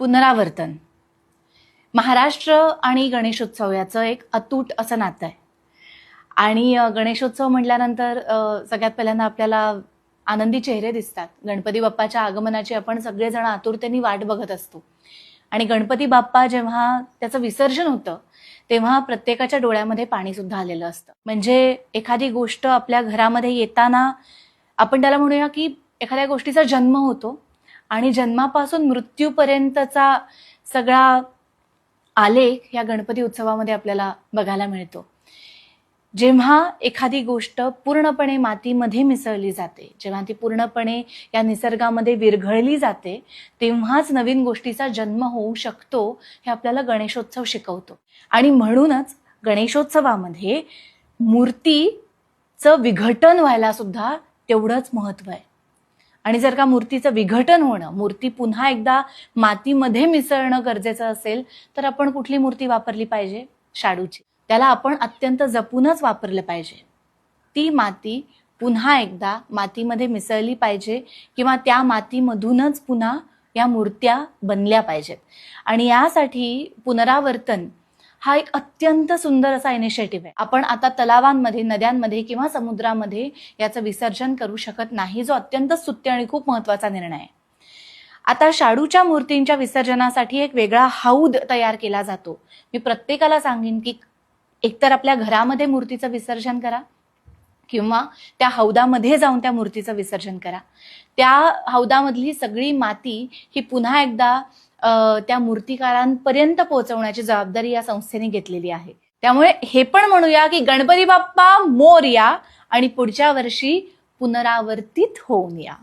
पुनरावर्तन. महाराष्ट्र आणि गणेशोत्सव याचं एक अतूट असं नातं आहे. आणि गणेशोत्सव म्हटल्यानंतर सगळ्यात पहिल्यांदा आपल्याला आनंदी चेहरे दिसतात. गणपती बाप्पाच्या आगमनाची आपण सगळेजण आतुरतेने वाट बघत असतो. आणि गणपती बाप्पा जेव्हा त्याचं विसर्जन होतं तेव्हा प्रत्येकाच्या डोळ्यामध्ये पाणी सुद्धा आलेलं असतं. म्हणजे एखादी गोष्ट आपल्या घरामध्ये येताना आपण त्याला म्हणूया की एखाद्या गोष्टीचा जन्म होतो आणि जन्मापासून मृत्यूपर्यंतचा सगळा आलेख या गणपती उत्सवामध्ये आपल्याला बघायला मिळतो. जेव्हा एखादी गोष्ट पूर्णपणे मातीमध्ये मिसळली जाते जेव्हा ती पूर्णपणे या निसर्गामध्ये विरघळली जाते तेव्हाच नवीन गोष्टीचा जन्म होऊ शकतो हे आपल्याला गणेशोत्सव शिकवतो. आणि म्हणूनच गणेशोत्सवामध्ये मूर्तीचं विघटन व्हायला सुद्धा तेवढंच महत्त्व आहे. आणि जर का मूर्तीचं विघटन होणं मूर्ती पुन्हा एकदा मातीमध्ये मिसळणं गरजेचं असेल तर आपण कुठली मूर्ती वापरली पाहिजे? शाडूची. त्याला आपण अत्यंत जपूनच वापरलं पाहिजे. ती माती पुन्हा एकदा मातीमध्ये मिसळली पाहिजे किंवा त्या मातीमधूनच पुन्हा या मूर्त्या बनल्या पाहिजेत. आणि यासाठी पुनरावर्तन हा एक अत्यंत सुंदर असा इनिशिएटिव्ह आहे. आपण आता तलावांमध्ये नद्यांमध्ये किंवा समुद्रामध्ये याचं विसर्जन करू शकत नाही जो अत्यंत सुत्य आणि खूप महत्त्वाचा निर्णय आहे. आता शाडूच्या मूर्तींच्या विसर्जनासाठी एक वेगळा हौद तयार केला जातो. मी प्रत्येकाला सांगेन की एकतर आपल्या घरामध्ये मूर्तीचं विसर्जन करा किंवा त्या हौदामध्ये जाऊन त्या मूर्तीचं विसर्जन करा. त्या हौदामधली सगळी माती ही पुन्हा एकदा त्या मूर्तिकारांपर्यंत पोहोचवण्याची जबाबदारी या संस्थेने घेतलेली आहे. त्यामुळे हे पण म्हणूया की गणपती बाप्पा मोरया आणि पुढच्या वर्षी पुनरावर्तित होऊन या.